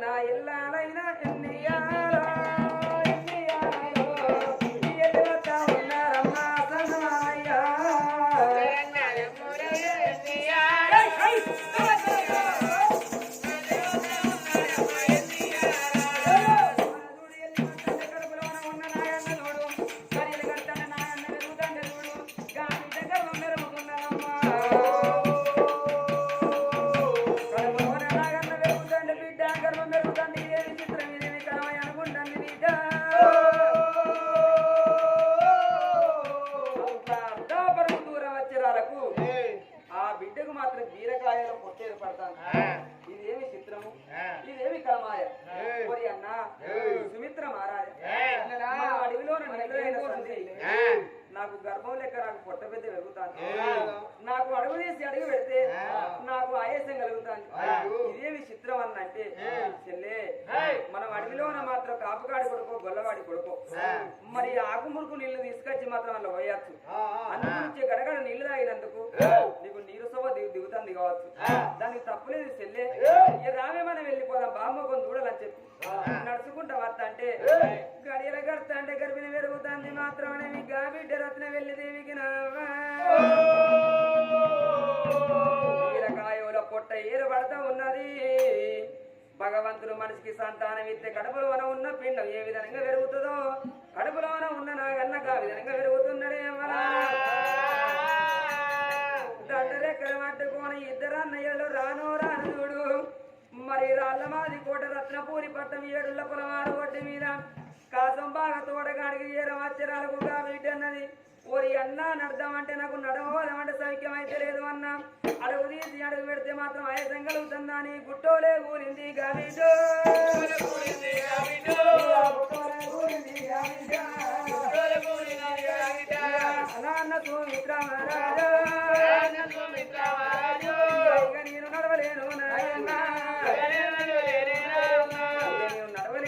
నా పెరుగుతాను నాకు అడుగు తీసి అడుగు పెడితే నాకు ఆయాసం కలుగుతాను ఇదేమి చిత్రం అన్నంటే చెల్లే మనం అడవిలోన మాత్రం కాపుగాడి కొడుకో గొల్లవాడి కొడుకో. మరి ఆకు మురుకు నీళ్ళు తీసుకొచ్చి మాత్రం అందులో పోయచ్చు. అందుకు గడగడ నీళ్ళు తాగినందుకు నీకు నీరు సభ దిగు దిగుతుంది కావచ్చు. దానికి తప్పులేదు చెల్లే. ఇక రామే మనం వెళ్ళిపోదాం బామ్మకం చూడాలని చెప్పి. నడుచుకుంటా వస్తా అంటే గడియల గడతా అంటే గర్భిణి పెరుగుతుంది మాత్రమే మీ గాబిడ్డ రత్న వెళ్ళి దేవికి బీరకాయల పొట్ట ఏరు పడతా ఉన్నది. భగవంతుడు మనిషికి సంతానం ఇస్తే కడుపులోన ఉన్న పిండం ఏ విధంగా పెరుగుతుందో కడుపులోన ఉన్న నాగన్నగా ఆ విధంగా పెరుగుతున్నాడే దండరెక్కల పట్టుకొని ఇద్దరు అన్నయ్యలు రాను రాను చూడు. మరి రాళ్ళమాది కోట రత్నపూరి పట్టం ఏడుళ్ళ పొలమారు ఒడ్డు మీద. కాసం బాగా తోటగాడికి ఏరం అచ్చరాలకు బిడ్డన్నది ఓరి అన్న నడదామంటే నాకు నడవదామంటే సౌఖ్యం అయితే లేదు అన్న. అడుగు తీసి అడుగు పెడితే మాత్రం ఆయాసం కలుగుతుందా అని గుట్టోలే కూలింది గాబిడ్డో గుట్టోలే కూలింది గాబిడ్డో. అలా అన్న సుమిత్ర మహారాజు. ఇక నేను నడవలేను నాయన.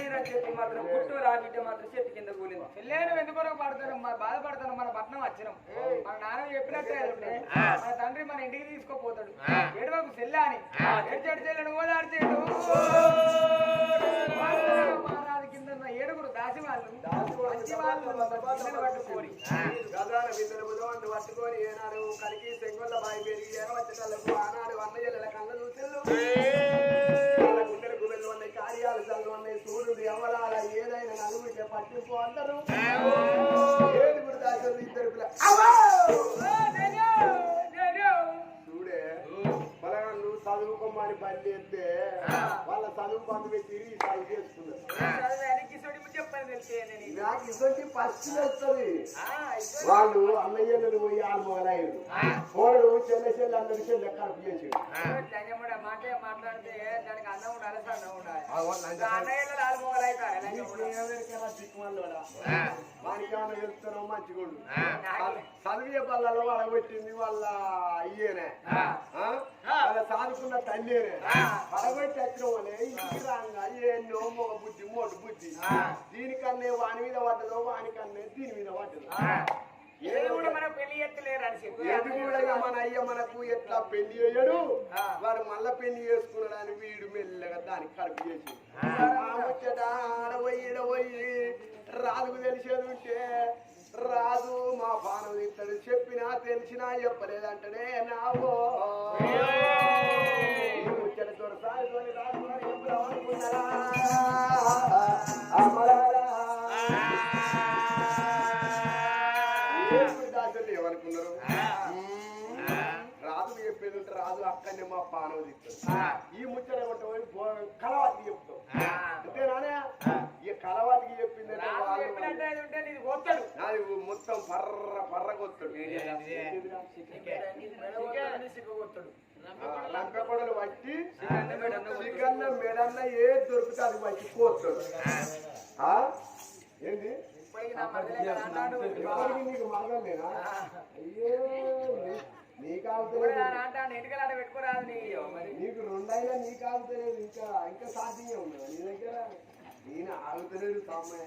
నడవలేనని చెప్పి మాత్రం గుట్టు రాబిడ్డ మాత్రం చెట్టు కింద కూలింది. పిల్లేను ఎందుకొరకు పడతాను మన బాధపడతాను మన పట్నం వచ్చినాం. మన నాన్న చెప్పినట్టే మన తండ్రి మన ఇంటికి తీసుకోపోతాడు. ఏడవకు సెల్లా అని. మహారాజు కింద ఉన్న ఏడుగురు దాసి వాళ్ళు. మంచి వాళ్ళు పట్టుకోరి గదాన బిందెల బుధవాన్ని పట్టుకొని ఏనాడు కలికి సెంగొల్ల బాయి పెరిగి ఏరవచ్చటలకు ఆనాడు అన్నయ్యల కళ్ళ చూసిల్లు ఉన్నాయి సూర్యుడు ఎవరాల ఏదైనా నలుగురికే పట్టింపు అందరూ. ఏడుగురు దాచులు ఇద్దరు పిల్ల చూడే బలగా నువ్వు చదువుకోమని పని ఎత్తే వాళ్ళ చదువు పండు పెట్టి తిరిగి చదువు చేసుకున్నారు నాకు ఇటువంటి ఫస్ట్ వస్తుంది. వాళ్ళు అన్నయ్యలు పోయి ఆరు మొదలయ్యారు పోడు చెల్లె చెల్లె అందరి చెల్లె కడుపు మాట మాట్లాడితే దానికి అన్నం ఉండాలి ఉండాలి అన్నయ్యలు మంచిగోడు. చదివే బల్లలో పడగొట్టింది వాళ్ళ అయ్యేనే. ఆ? వాళ్ళ సాదుకున్న తల్లేనే పడగొట్టి వచ్చిన వాళ్ళే ఇంటికి రాగా ఎన్నో మగ బుద్ధి మోటు బుద్ధి. దీనికన్నే వాని మీద పడ్డదో వానికన్నే దీని మీద పడ్డదో. ఏది కూడా మనం పెళ్ళి మన అయ్య మనకు ఎట్లా పెళ్ళి చేయడు? వాడు మళ్ళా పెళ్ళి చేసుకున్నాడని వీడు మెల్లగా దానికి కడుపు చేసి. వచ్చేట ఆడపోయి ఈడపోయి రాజుకు తెలిసేది ఉంటే రాజు మా బాణం ఇస్తాడు చెప్పినా తెలిసినా చెప్పలేదంటనే నావో. పర్ర పర్ర కొత్తాడు సిగ్గుపోతాడు లంక కొడలు పట్టి చికన్న మెడన్న ఏ దొరుకుతుంది అది పట్టి కోస్తాడు ఇప్పటికి ఇప్పటికీ నీకు మరగలేనా అయ్యో నీ- నీకు రెండైనా నీకు ఆగుతలేదు ఇంకా ఇంకా సాధ్యంగా ఉన్నదా నీ దగ్గర? నేను ఆగుతలేదు సామయ్య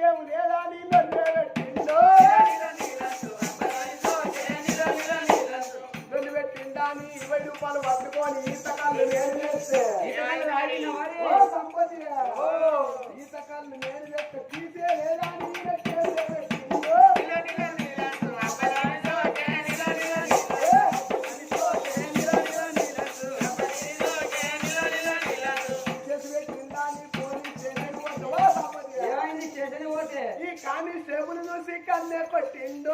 దేవుని ఎలా నీళ్ళు ఇరవై రూపాయలు పట్టుకొని ఈతకాళ్ళు వేరు చేస్తే? సంపతి me corriendo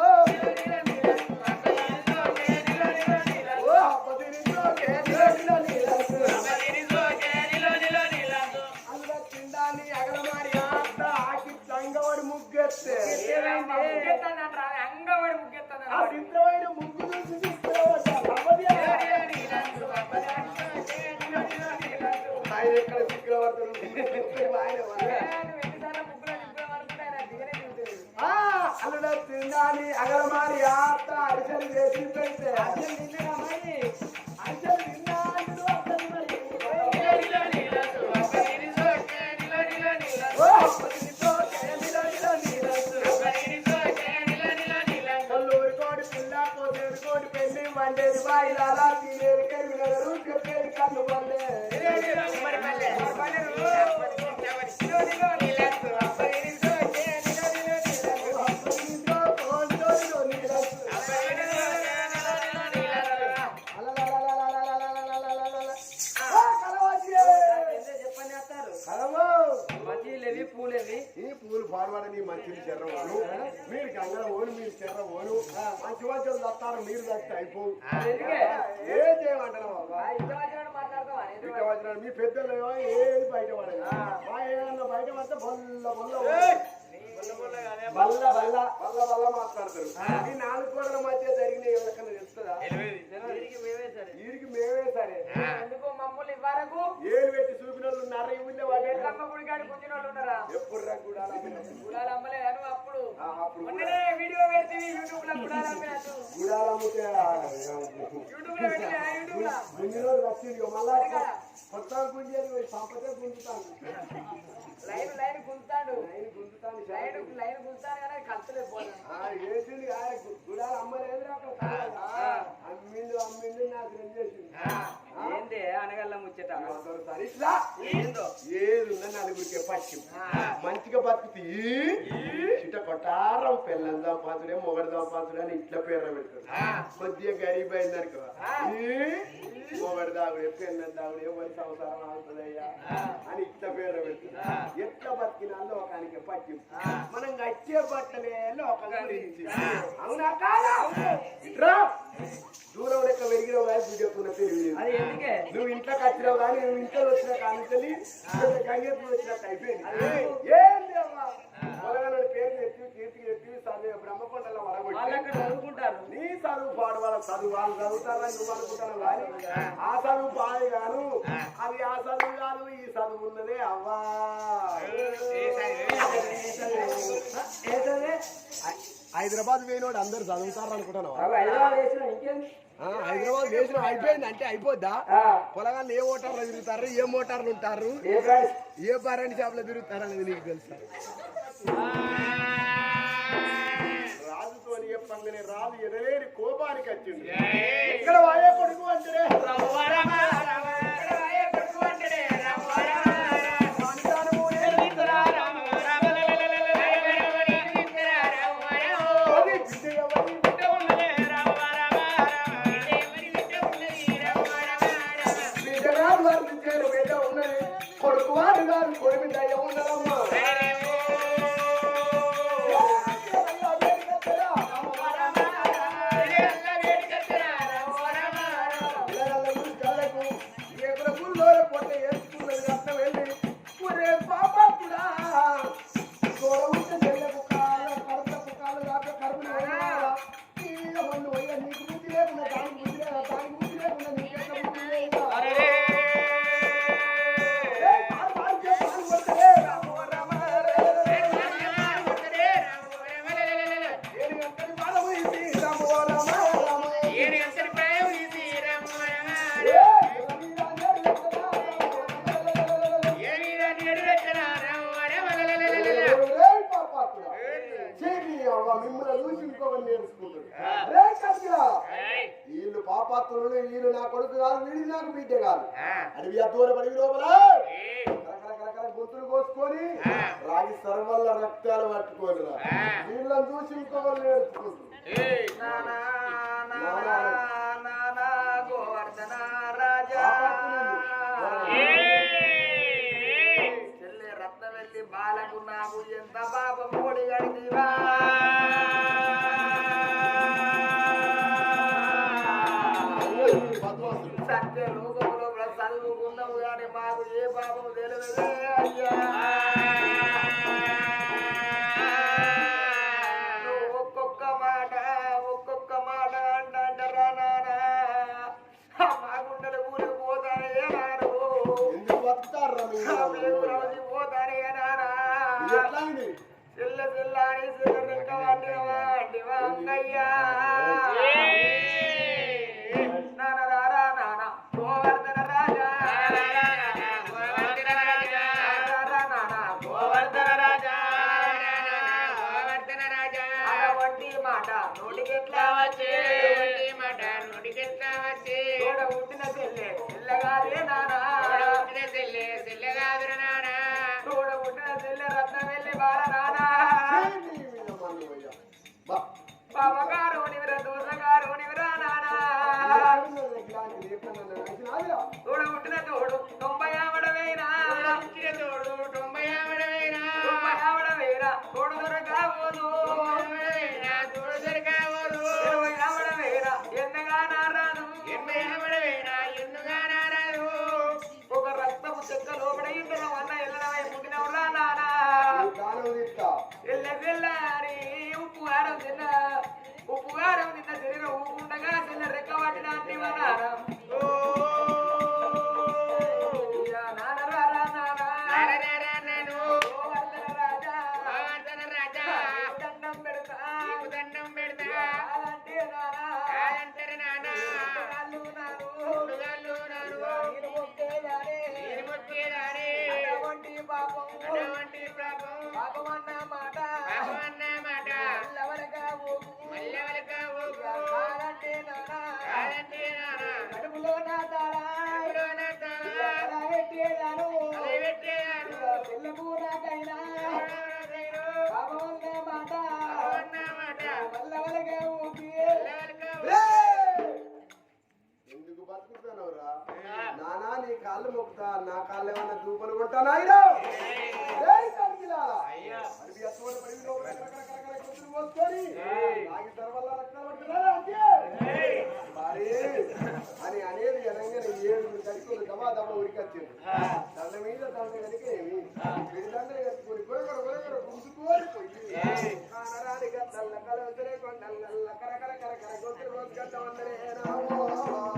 కాదని మంచిని చెర్రవారు మీరు గంగ ఓను మీరు చెర్రవారు మంచి వాచ్యం తత్తారు మీరు తగ్గితే అయిపోవు ఏ చేయమంటారు మీ పెద్దలు ఏది బయట పడదు బయట పడితే బొల్ల బొల్ల బల్ల బల్ల బల్ల బల్ల మాట్లాడతారు. ఈ నాలుగు కోడల మధ్య జరిగిన ఎవరికన్నా తెలుస్తుందా? వీరికి మేమే సరే. వీరికి మేమే సరే. ఎందుకు మమ్మల్ని ఇవ్వరకు? ఏలు పెట్టి చూపిన వాళ్ళు ఉన్నారు? ఈ ఊళ్ళో వాళ్ళు ఎల్లమ్మ గుడికాడి కొంచెం వాళ్ళు ఉన్నారా? ఎప్పుడు రా కూడా గుడాలు అమ్మలేదు అప్పుడు మొన్ననే వీడియో పెడితే యూట్యూబ్లో గుడాలు అమ్మినట్టు గుడాలమ్ముతే యూట్యూబ్లో పెట్టిన యూట్యూబ్లో. ముందు రోజు వచ్చింది మళ్ళా కొత్త గుంజేది పోయి సంపదే గుంజుతాను లైన్ లైన్ గుంతాడు నేను గుంజుతాను వేసింది గుడాలు అమ్మలేదు అక్కడ. అమ్మిండు అమ్మిండు నాకు రెండు చేసింది ఏంది అనగల్ల ముచ్చట? అందరూ సరే ఇట్లా ఏందో? ఏది ఉన్నా నలుగురికి పచ్చి. మంచిగా బతుకుతి చిట కొట్టారం పిల్లని సంపాదుడే మొగడు సంపాదుడే అని ఇట్లా పేర్లు పెడతారు. కొద్దిగా గరీబ్ అయిందనుకో మొగడు దాగుడే పిల్లని దాగుడే ఎవరి సంసారం అవుతుందయ్యా అని ఇట్లా పేర్లు పెడతారు. ఎట్లా బతికినా లోకానికి పచ్చి. మనం గచ్చే బట్టలే లోకం గురించి. అవునా కాదా? దూరం లెక్క పెరిగిన చెప్పుకున్న తెలియదు నువ్వు ఇంట్లోకి వచ్చినావు కానీ నువ్వు ఇంట్లో వచ్చిన కానీ గంగెత్తులు వచ్చినట్టు అయిపోయింది. ఏంది అమ్మా? పొలగన పేరు ఎత్తి కీర్తి ఎత్తి చదివే బ్రహ్మకొండలో వాళ్ళు వరగొట్టి అక్కడ చదువుకుంటారు. నీ చదువు పాడు వాళ్ళ చదువు వాళ్ళు చదువుతారని నువ్వు అనుకుంటాను కానీ ఆ. చదువు పాడు గాను అది ఆ చదువు కాదు ఈ చదువు ఉన్నదే అవ్వా. హైదరాబాద్ పోయినోడు అందరు చదువుతారు అనుకుంటాను అవి హైదరాబాద్ వేసిన ఇంకేంది హైదరాబాద్ వేసిన అయిపోయింది అంటే అయిపోద్దా? పొలగాళ్ళు ఏ మోటార్లు తిరుగుతారు ఏ మోటార్లు ఉంటారు? ఏ ప్రైస్ ఏ బారాణి షాప్లో తిరుగుతారు అనేది నీకు తెలుసా? రాజుతో చెప్పంగానే రాజు ఎదలేని కోపానికి వచ్చింది. ఎక్కడ వాడే కొడుకు అంటే బిడ్డ కాదు అడవి అద్దూర పడి లోపల. గొంతులు కోసుకొని రాగి సర్వల్ల రక్తాలు పట్టుకొని. వీళ్ళని చూసి ఇంకొకరు రత్నవెల్లి బాలకు నాకు ఎంత పాపం బద్మాసులు. సత్య లోకంలో చదువుకున్నావు కానీ మాకు ఏ పాపం తెలియదే అయ్యా అటువంటి మాట నోటికెట్లా వచ్చే? తోడ పుట్టిన చెల్లె చెల్లగాదే నానా. తోడ పుట్టిన చెల్లె రత్న వెళ్ళి బాల నానా. బావగారు నివర దోసగారు నివరా నానా. పుట్టిన తోడు కాళ్ళు మొక్కుతా నా కాళ్ళు ఏమన్నా దూపలు అంతే? మరి అని అనేది అనగానే ఏడు కడుకులు దమా దమ ఉరికొచ్చింది దండ మీద దండ కనుక ఏమి? విడిదండలు కట్టుకొని పోయి కరకర కరకర గొంతులు రామో.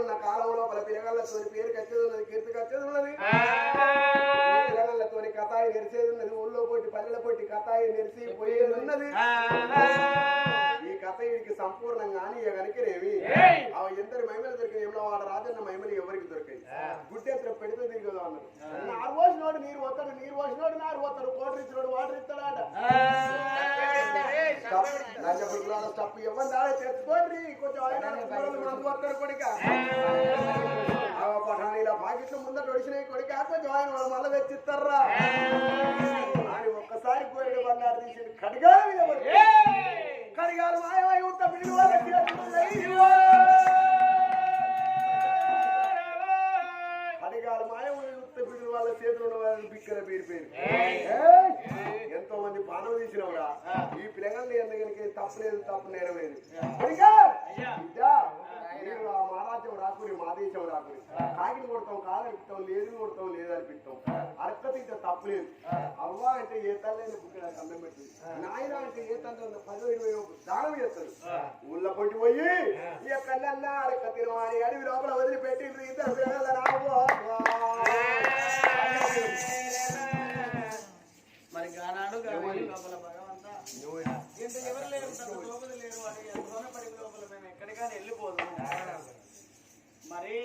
రానున్న కాలం లోపల పిల్లగాళ్ళతో పేరు కచ్చేది ఉన్నది కీర్తి కచ్చేది ఉన్నది. పిల్లగాళ్ళతో కథాయి నెరిసేది ఉన్నది ఊళ్ళో పొట్టి పల్లెల పొట్టి కథాయి నెరిసి పోయేది ఉన్నది. ఈ కథ వీడికి సంపూర్ణంగా కనుకనేవి. అవి ఎందరి మహిమలు దొరికాయి ఏమో వాడు రాజన్న మహిమలు ఎవరికి దొరికాయి? గుడ్డెత్త పెడితే తిరిగదు అన్నారు. నారు పోసినోడు నీరు పోతాడు నీరు పోసినోడు నారు పోతాడు కోటర్ ఇచ్చినోడు వాటర్ ఇస్తాడాట స్టప్. ఇవ్వండి దాడే తెచ్చుకోండి. కొంచెం ఆయన కొడిక. పఠానీల పాకెట్లు ముందర ఒడిసినాయి కొడిక. కొంచెం ఆయన వాళ్ళు మళ్ళీ తెచ్చిస్తారా? అని ఒక్కసారి కోయడు బంగారు తీసి కడిగాలు. కడిగాలు మాయమై ఉంట కడిగాలు మాయమై పిల్లలు వాళ్ళ చేతులు ఉన్న వాళ్ళని బిక్కర పేరు పేరు ఎంతో మంది పానం తీసినవురా ఈ పిల్లగాళ్ళు ఎందుకనికి తప్పలేదు తప్పు నేరలేదు కొడిగా, బిడ్డా, మీరు ఆ మహారాజ్యం మా దేశం రాకురి కాకిని కొడతాం కాదనిపిస్తాం లేదు కొడతాం లేదు అనిపిస్తాం అర్హత ఇంత తప్పలేదు అవ్వ అంటే ఏ తల్లి బుక్కడ అన్నం పెట్టింది. నాయన అంటే ఏ తల్లి పదో ఇరవై దానం చేస్తారు ఊళ్ళో పొట్టి పోయి ఈ కళ్ళల్లా అరక్క తినవాని అడవి లోపల వదిలిపెట్టి ఇద్దరు పిల్లల. మరి గానాడు గానాడు లోపల భగవంతా. ఇంత ఎవరు లేరు? లోపల లేరు. పడి లోపల? మేము ఎక్కడికైనా వెళ్ళిపోదాము మరి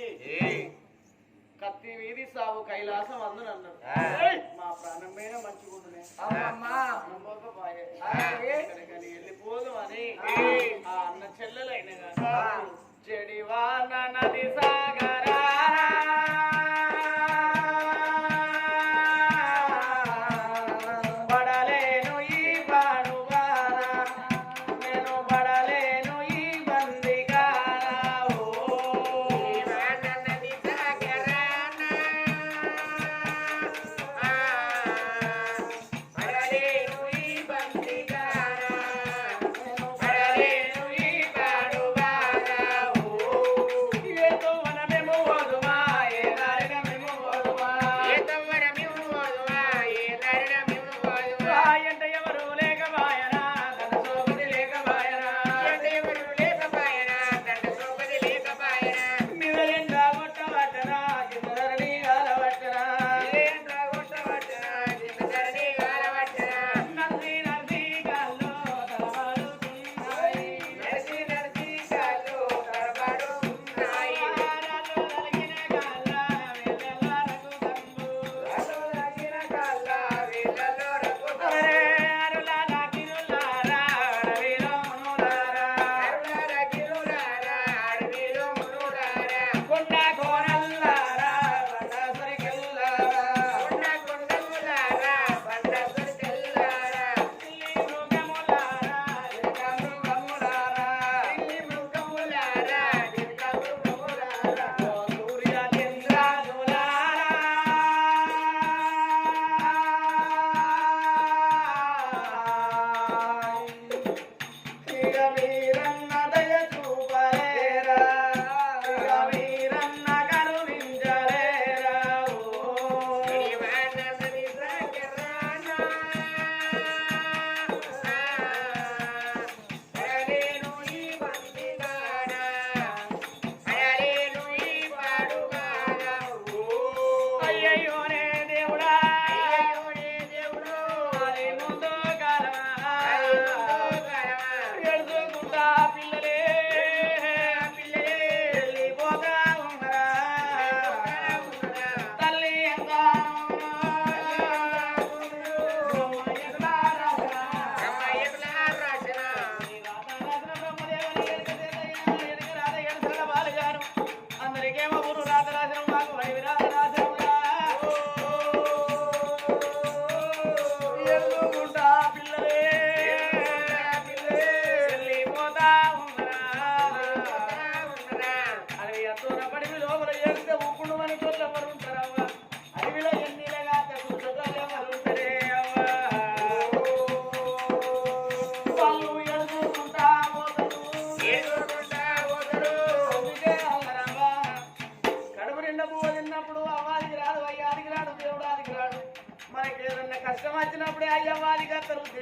కత్తి వీధి సాగు కైలాసం అందరు అన్నారు! మా ప్రాణం మీద మంచిగుండునే వెళ్ళిపోదాం అని ఆ. అన్న చెల్లెలైన చెడివాన నది సాగరా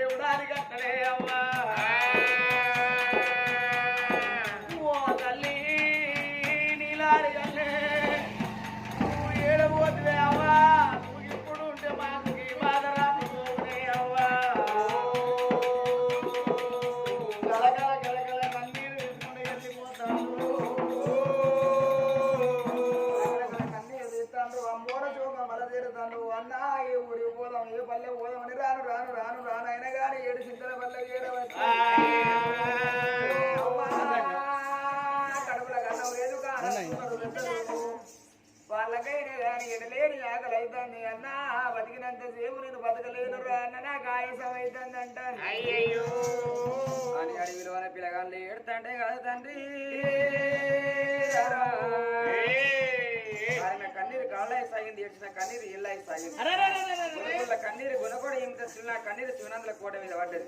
దేవుడు అని కట్టలే అవ్వా. పిల్లగాళ్ళు ఏడుతంటే కాదు తండ్రి. కాళ్ళ సాగింది ఏడ్చిన కన్నీరు ఇళ్ళ సాగింది. గుణకుల కన్నీరు గుణకొడ ఇంత చిన్న కన్నీరు శివనందుల కోట మీద పడ్డది.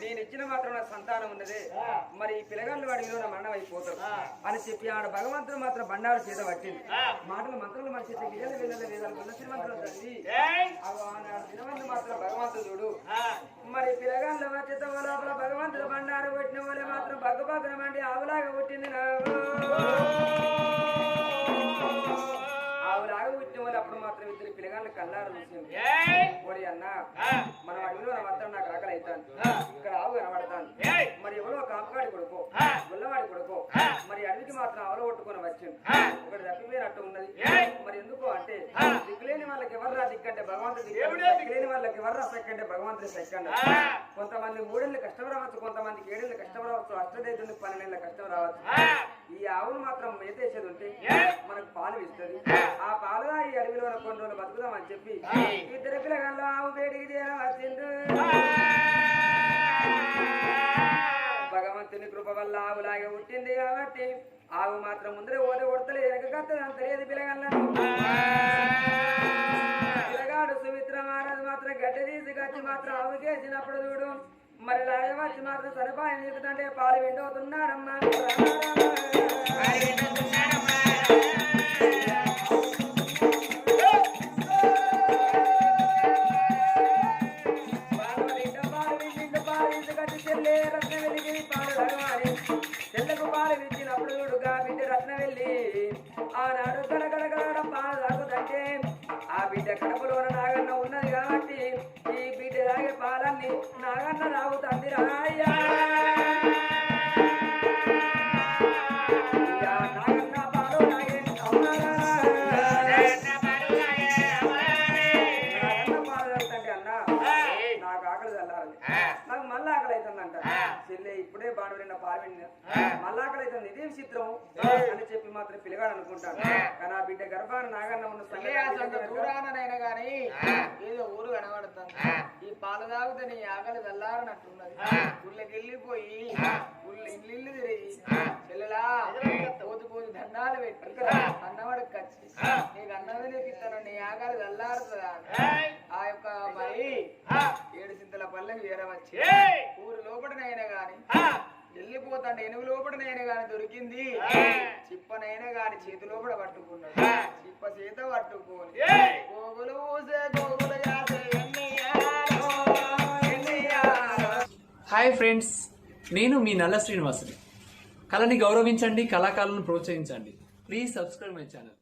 నేను ఇచ్చిన మాత్రం నా సంతానం ఉన్నదే. మరి ఈ పిల్లగాళ్ళు వాడిలో నా మరణం అయిపోతారు. అని చెప్పి ఆడ భగవంతుడు మాత్రం బండారు చేత పట్టింది. మాటలు మంత్రులు మన చేత గిజలు వెళ్ళలే వేదాలు గుణ మంత్రులు తల్లి మాత్రం భగవంతుడు చూడు. మరి పిల్లగాళ్ళ వచ్చేత లోపల భగవంతుడు బండారు కొట్టిన వాళ్ళే మాత్రం బగ్గబగ్గన మండి ఆవులాగా పుట్టింది నాకు అప్పుడు మాత్రం ఇద్దరు పిల్లగాళ్ళు కల్లారు ఓడి అన్న మన అడవిలో మాత్రం నాకు ఆకలి అవుతాను ఇక్కడ ఆవు కనబడతాను. మరి ఎవరో కాపుగాడి కొడుకో గుల్లవాడి కొడుకో మరి అడవికి మాత్రం అవల కొట్టుకొని వచ్చింది ఒకటి తప్పిపోయినట్టు ఉన్నది. మరి ఎందుకు అంటే భగవంతుడు దిక్కులేని వాళ్ళకి భగవంతుడు సెక్కండి. కొంతమంది మూడేళ్ళు కష్టం రావచ్చు కొంతమందికి ఏడేళ్ళు కష్టం రావచ్చు అష్టదైతుంది పన్నెండేళ్ళ కష్టం రావచ్చు. ఈ ఆవును మాత్రం మేతేసేది ఉంటే మనకు పాలు ఇస్తుంది. ఆ. పాలు ఈ అడవిలో కొన్ని రోజులు బతుకుదామని చెప్పి ఇద్దరు పిల్లగాళ్ళు ఆవు వేడికి తీయడం వచ్చిండ్రు భగవంతుని కృప వల్ల ఆవులాగే పుట్టింది కాబట్టి ఆవు మాత్రం ముందరే ఓద కొడతలే వెనకత్తది అంత లేదు పిల్లగాళ్ళను. గట్టి మాత్రం గడ్డ మాత్రం ఆవు చేసినప్పుడు చూడు. మరి లాయ వచ్చి మాత్రం సరిపాయం చెబుతుంటే పాలు విండవుతున్నారమ్మా. నాగన్న బాడు నిన్న పాలు విన్నా మళ్ళీ ఆకలి అవుతుంది ఇదేం చిత్రం అని చెప్పి మాత్రం పిల్లగాడు అనుకుంటాను కానీ ఆ బిడ్డ గర్భాన నాగన్న ఉన్న సంగతి గాని ఏదో ఊరు కనబడుతుంది. ఈ పాలు తాగితే నీ ఆకలి చల్లారనట్టున్నది. ఊళ్ళకి వెళ్ళిపోయి ఇల్లు ఇల్లు తిరిగి చెల్లెలా పోతు పోతు దండాలు పెట్టి అన్నవాడికి కచ్చి. నీకు అన్నం తినిపిస్తాను నీ ఆకలి చల్లారుతుందా. ఆ యొక్క మరి ఏడు చింతల పల్లెకి చేరవచ్చి ఊరు లోపలనైనా గాని వెళ్ళిపోతాండి ఎనుగు లోపలనైనా గాని దొరికింది. చిప్పనైనా గాని చేతి లోపల పట్టుకున్నాడు. చిప్ప చేత పట్టుకొని. గోగులు ఊసే గోగులు. హాయ్ ఫ్రెండ్స్ నేను మీ నల్ల శ్రీనివాసుని. కళని గౌరవించండి కళాకారులను ప్రోత్సహించండి. Please subscribe my channel.